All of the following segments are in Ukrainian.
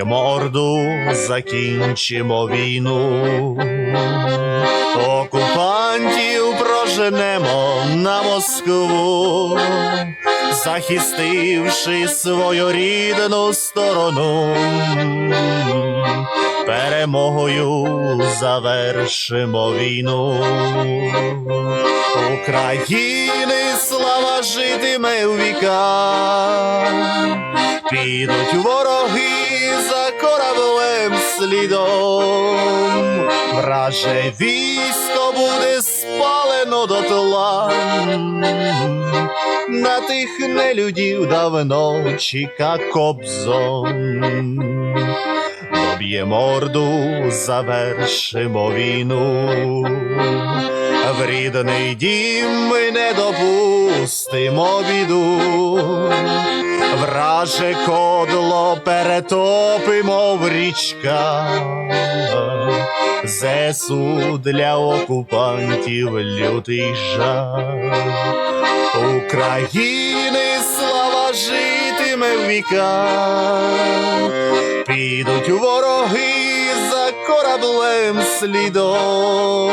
Доб'ємо орду, закінчимо війну. Окупантів проженемо на Москву, захистивши свою рідну сторону. Перемогою завершимо війну. України слава житиме в віках. Підуть вороги за кораблем слідом, враже військо буде спалено дотла. На тих нелюдів давно чіка кобзон. Доб'ємо орду, завершимо війну. В рідний дім ми не допустимо біду. Враже кодло перетопимо в річках. ЗСУ для окупантів лютий жах. України слава житиме в віках. Підуть вороги за кораблем слідом.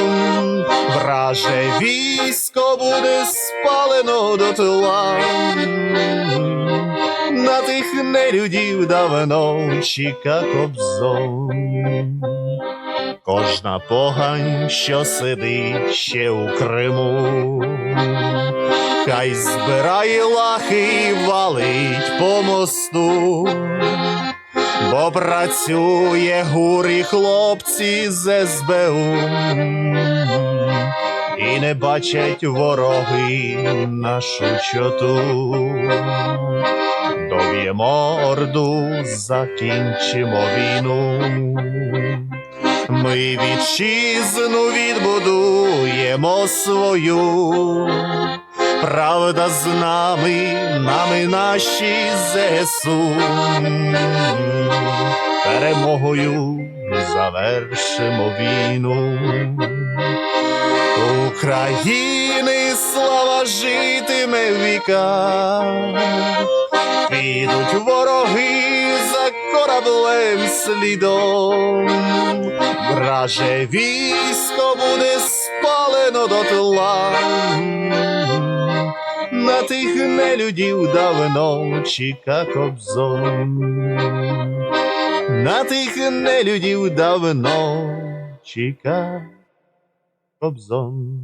Враже військо буде спалено дотла. На тих нелюдів давно чека кобзон. Кожна погань, що сидить ще у Криму, хай збирає лахи і валить по мосту, бо працює гур хлопці з СБУ, і не бачать вороги нашу чоту. Доб'ємо орду, закінчимо війну. Ми вітчизну відбудуємо свою. Правда з нами, нами наші ЗСУ. Перемогою завершимо війну. України слава житиме в віках. Підуть вороги за кораблем слідом. Враже військо буде спалено дотла. На тих нелюдів давно чекав кобзон. На тих нелюдів давно чека кобзон.